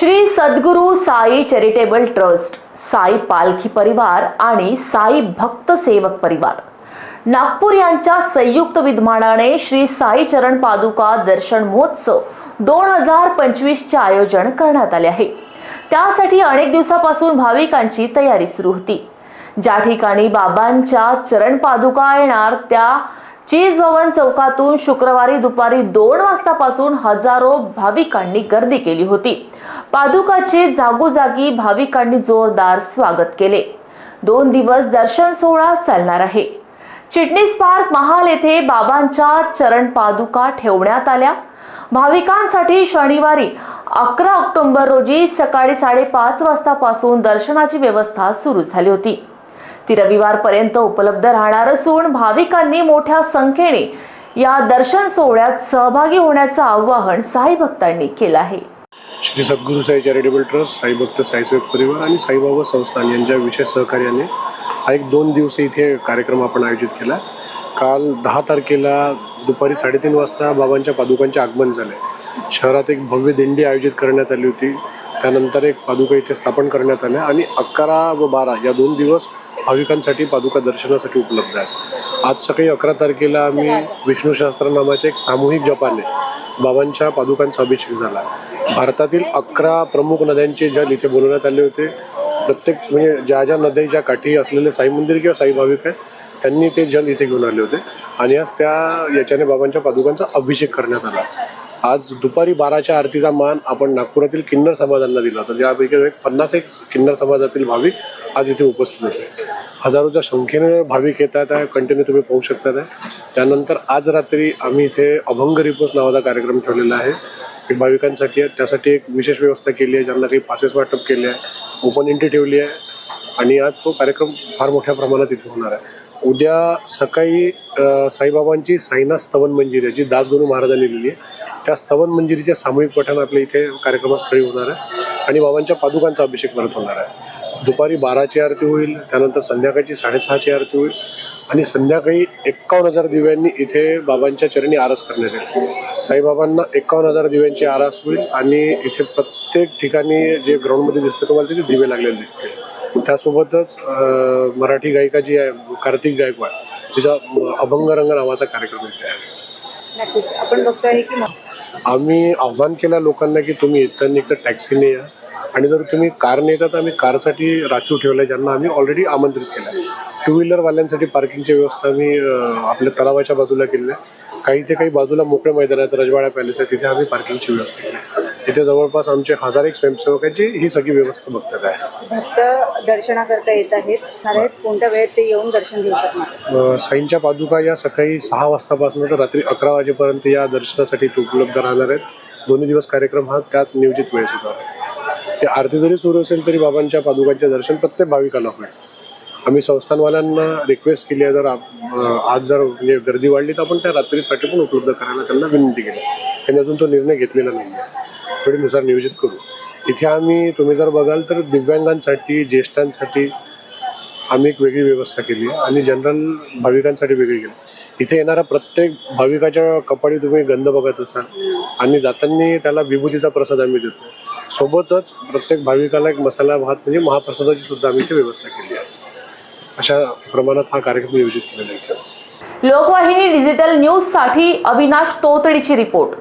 श्री सद्गुरू Sai charitable trust Sai पालखी परिवार आणि साई भक्त सेवक परिवार. नागपूर यांच्या संयुक्त विद्यमानाने श्री साई चरण पादुका दर्शन महोत्सव दोन हजार पंचवीसचे आयोजन करण्यात आले आहे. त्यासाठी अनेक दिवसापासून भाविकांची तयारी सुरू होती. ज्या ठिकाणी बाबांच्या चरण पादुका येणार त्या चीज भवन चौकातून शुक्रवारी दुपारी दोन वाजतापासून हजारो भाविकांनी गर्दी केली होती. पादुकाचे जागोजागी भाविकांनी जोरदार स्वागत केले. दोन दिवस दर्शन सोहळा चालणार आहे. चिटणीस पार्क महाल येथे बाबांच्या चरण पादुका ठेवण्यात आल्या. भाविकांसाठी शनिवारी अकरा ऑक्टोबर रोजी सकाळी साडेपाच वाजतापासून दर्शनाची व्यवस्था सुरू झाली होती. ती रविवारपर्यंत उपलब्ध राहणार असून भाविकांनी मोठ्या संख्येने या दर्शन सोहळ्यात सहभागी होण्याचं आवाहन साई भक्तांनी केलं आहे. श्री सद्गुरू साई चॅरिटेबल ट्रस्ट साई भक्त साईसेवक परिवार आणि साईबाबा संस्थान यांच्या विशेष सहकार्याने हा एक दोन दिवस इथे कार्यक्रम आपण आयोजित केला. काल दहा तारखेला दुपारी साडेतीन वाजता बाबांच्या पादुकांचे आगमन झाले. शहरात एक भव्य दिंडी आयोजित करण्यात आली होती. त्यानंतर एक पादुका इथे स्थापन करण्यात आल्या आणि अकरा व बारा या दोन दिवस भाविकांसाठी पादुका दर्शनासाठी उपलब्ध आहेत. आज सकाळी अकरा तारखेला आम्ही विष्णू नामाचे एक सामूहिक जपाने बाबांच्या पादुकांचा अभिषेक झाला. भारतातील अकरा प्रमुख नद्यांचे जल इथे बोलवण्यात आले होते. प्रत्येक म्हणजे ज्या ज्या नद्यांच्या काठी असलेले साई मंदिर किंवा साई भाविक आहेत त्यांनी ते जल इथे घेऊन आले होते. आणि आज त्या याच्याने बाबांच्या पादुकांचा अभिषेक करण्यात आला. आज दुपारी बाराच्या आरतीचा मान आपण नागपुरातील किन्नर समाजांना दिला होता. ज्यापैकी एक पन्नास एक किन्नर समाजातील भाविक आज इथे उपस्थित होते. हजारोच्या संख्येने भाविक येत आहेत कंटिन्यू तुम्ही पाहू शकतात. त्यानंतर आज रात्री आम्ही इथे अभंग रिपोस नावाचा कार्यक्रम ठेवलेला आहे. एक भाविकांसाठी आहे. त्यासाठी एक विशेष व्यवस्था केली आहे ज्यांना काही पासेस वाटप केले आहे ओपन एंट्री ठेवली आहे. आणि आज तो कार्यक्रम फार मोठ्या प्रमाणात इथे होणार आहे. उद्या सकाळी साईबाबांची साईनाथ स्तवन मंजिरी आहे जी दासगुरू महाराजांनी लिहिली आहे. त्या स्तवन मंजिरीच्या सामूहिक पठण आपल्या इथे कार्यक्रमस्थळी होणार आहे आणि बाबांच्या पादुकांचा अभिषेक परत होणार आहे. दुपारी बाराची आरती होईल त्यानंतर संध्याकाळची साडेसहाची आरती होईल आणि संध्याकाळी एक्कावन्न हजार दिव्यांनी इथे बाबांच्या चरणी आरस करण्यात येईल. साईबाबांना एक्कावन्न हजार दिव्यांची आरास होईल आणि इथे प्रत्येक ठिकाणी जे ग्राउंडमध्ये दिसतं तुम्हाला तिथे दिवे लागलेले दिसते त्यासोबतच मराठी गायिका जी आहे कार्तिक गायकवाड तिचा अभंग रंग नावाचा कार्यक्रम इथे आहे. आपण बघतोय की आम्ही आव्हान केलं लोकांना की तुम्ही येताना एक तर टॅक्सीने या. आणि जर तुम्ही कारने येतात आम्ही कारसाठी राखीव ठेवलं आहे ज्यांना आम्ही ऑलरेडी आमंत्रित केलं आहे टू व्हीलरवाल्यांसाठी पार्किंगची व्यवस्था आम्ही आपल्या तलावाच्या बाजूला केली आहे. काही ते काही बाजूला मोकळे मैदान आहेत रजवाडा पॅलेस आहे तिथे आम्ही पार्किंगची व्यवस्था केली आहे. तिथे जवळपास आमचे हजार एक स्वयंसेवकांची ही सगळी व्यवस्था बघतात आहे. भक्त दर्शनाकरता येत आहेत. कोणत्या वेळेत ते येऊन दर्शन घेऊ शकणार? अ, साईंच्या पादुका या सकाळी सहा वाजतापासून तर रात्री अकरा वाजेपर्यंत या दर्शनासाठी इथे उपलब्ध राहणार आहेत. दोन्ही दिवस कार्यक्रम हा त्याच नियोजित वेळेस होता ते आरती जरी सुरू असेल तरी बाबांच्या पादुकांचे दर्शन प्रत्येक भाविकाला होईल. आम्ही संस्थानवाल्यांना रिक्वेस्ट केली आहे जर आप- अ, आज जर म्हणजे गर्दी वाढली तर आपण त्या रात्रीसाठी पण उपलब्ध करायला त्यांना विनंती केली त्यांनी अजून तो निर्णय घेतलेला नाही आहे वेळेनुसार नियोजित करू. इथे आम्ही तुम्ही जर बघाल तर दिव्यांगांसाठी ज्येष्ठांसाठी आम्ही एक वेगळी व्यवस्था केली आहे आणि जनरल भाविकांसाठी वेगळी केली इथे येणारा प्रत्येक भाविकाच्या कपाळी तुम्ही गंध बघत असाल आणि जाताना त्याला विभूतीचा प्रसाद आम्ही देतो. सोबतच प्रत्येक भाविकाला एक मसाला भात म्हणजे महाप्रसादाची सुद्धा आम्ही इथे व्यवस्था केली आहे. अशा प्रमाणात हा कार्यक्रम नियोजित केलेला आहे लोकवाहिनी डिजिटल न्यूजसाठी अविनाश तोतडीची रिपोर्ट.